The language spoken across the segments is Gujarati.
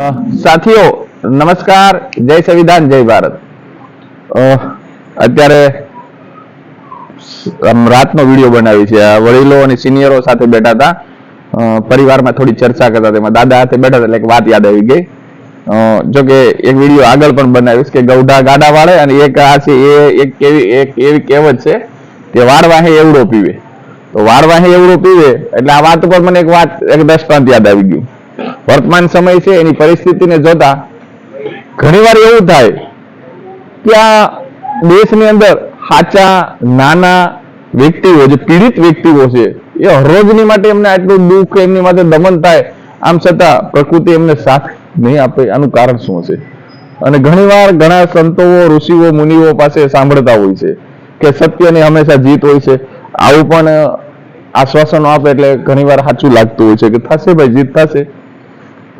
સાથીઓ, નમસ્કાર, જય સંવિધાન, જય ભારત. અત્યારે રાતનો વીડિયો બનાવી છે. વડીલો અને સિનિયરો સાથે બેઠા હતા. પરિવારમાં થોડી ચર્ચા કરતા તેમાં દાદા સાથે બેઠા એટલે એક વાત યાદ આવી ગઈ. જો કે એક વીડિયો આગળ પણ બનાવીશ કે ગૌઢા ગાડા વાળે અને એક આ છે, એ એક કેવી, એક એવી કહેવત છે કે વાર વાહે એવડો પીવે. તો વાર વાહે એવડો પીવે, એટલે આ વાત ઉપર મને એક વાત, એક દ્રષ્ટાંત યાદ આવી ગયું. વર્તમાન સમય છે, એની પરિસ્થિતિને જોતા ઘણીવાર એવું થાય કે આ દેશની અંદર સાચા, નાના વ્યક્તિઓ, જે પીડિત વ્યક્તિઓ છે, એ હરોજની માટે એમને આટલું દુઃખ, એમની માટે દમન થાય, આમ છતાં પ્રકૃતિ એમને સાથ નહીં આપે, આનું કારણ શું છે અને ઘણીવાર ઘણા સંતો ઋષિઓ, મુનિઓ પાસે સાંભળતા હોય છે કે સત્યની હંમેશા જીત હોય છે. આવું પણ આશ્વાસનો આપે એટલે ઘણીવાર સાચું લાગતું હોય છે કે થશે ભાઈ, જીત થશે.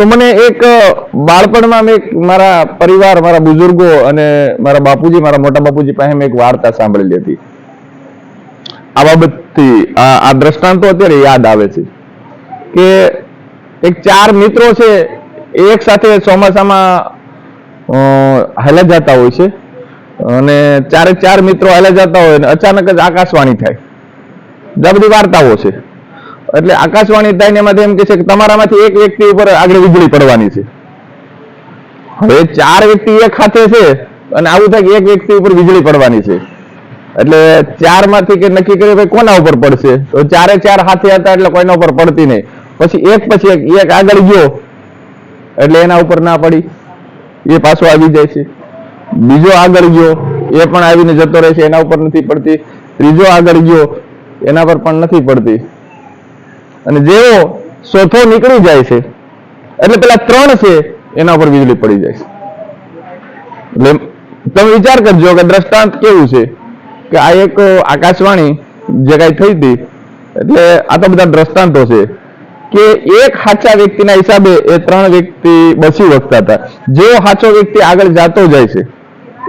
તો મને એક બાળપણમાં મેં મારા પરિવાર, મારા બુઝુર્ગો અને મારા બાપુજી, મારા મોટા બાપુજી પાસે મેં એક વાર્તા સાંભળેલી હતી. આ બાબતથી, આ દ્રષ્ટાંતો અત્યારે યાદ આવે છે કે એક ચાર મિત્રો છે એક સાથે ચોમાસામાં હાલ્યા જતા હોય છે અને ચારે ચાર મિત્રો હાલ્યા જતા હોય અને અચાનક જ આકાશવાણી થાય. આ બધી વાર્તાઓ છે. એટલે આકાશવાણી થાય એમ કે છે કે તમારામાંથી એક વ્યક્તિ ઉપર આગળ વીજળી પડવાની છે. હવે ચાર વ્યક્તિ એક સાથે છે અને આવું થાય કે એક વ્યક્તિ ઉપર વીજળી પડવાની છે. એટલે ચારમાંથી કે નક્કી કર્યું ભાઈ કોના ઉપર પડશે? તો ચારે ચાર હાથે હતા એટલે કોઈના ઉપર પડતી નહીં. પછી એક પછી એક એક આગળ ગયો એટલે એના ઉપર ના પડી. એ પાછો આવી જાય છે. બીજો આગળ ગયો, એ પણ આવીને જતો રહે છે, એના ઉપર નથી પડતી. ત્રીજો આગળ ગયો, એના પર પણ નથી પડતી. અને જેવો ચોથો નીકળી જાય છે, એટલે પેલા ત્રણ છે, એના ઉપર વીજળી પડી જાય છે. એટલે તમે વિચાર કરજો કે દ્રષ્ટાંત કેવું છે, કે આ એક આકાશવાણી જે કઈ થઈ હતી, એટલે આ તો બધા દ્રષ્ટાંતો છે, કે એક સાચા વ્યક્તિના હિસાબે એ ત્રણ વ્યક્તિ બચી વખતા હતા. જેવો સાચો વ્યક્તિ આગળ જાતો જાય છે,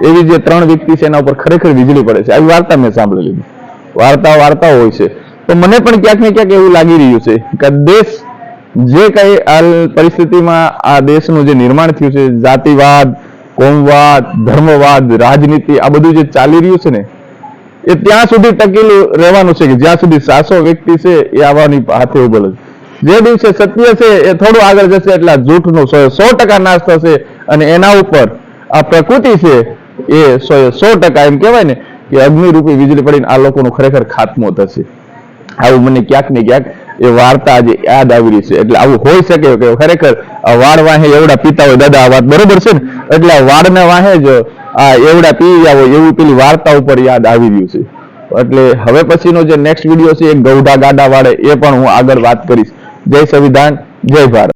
એવી જે ત્રણ વ્યક્તિ છે એના ઉપર ખરેખર વીજળી પડે છે. આવી વાર્તા મેં સાંભળેલી. વાર્તા વાર્તાઓ હોય છે. તો મને પણ ક્યાંક ને ક્યાંક એવું લાગી રહ્યું છે કે દેશ જે કઈ હાલ પરિસ્થિતિમાં આ દેશનું જે નિર્માણ થયું છે, જાતિવાદ, કોમવાદ, ધર્મવાદ, રાજનીતિ, આ બધું જે ચાલી રહ્યું છે ને, એ ત્યાં સુધી ટકેલું રહેવાનું છે કે જ્યાં સુધી સાસો વ્યક્તિ છે એ આવવાની હાથે ઉભેલો છે. જે દિવસે સત્ય છે એ થોડું આગળ જશે એટલે જૂઠનો સો સો ટકા નાશ થશે અને એના ઉપર આ પ્રકૃતિ છે એ સો સો ટકા એમ કહેવાય ને કે અગ્નિરૂપી વીજળી પડીને આ લોકોનું ખરેખર ખાત્મો થશે. આવું મને ક્યાંક ને ક્યાંક એ વાર્તા આજે યાદ આવી રહી છે. એટલે આવું હોઈ શકે કે ખરેખર વાળ વાહે એવડા પીતા હોય, દાદા, આ વાત બરોબર છે ને? એટલે વાળના વાહે જ આ એવડા પી ગયા હોય એવું પેલી વાર્તા ઉપર યાદ આવી રહ્યું છે. એટલે હવે પછીનો જે નેક્સ્ટ વીડિયો છે, એ ગૌડા ગાડા વાળે, એ પણ હું આગળ વાત કરીશ. જય સંવિધાન, જય ભારત.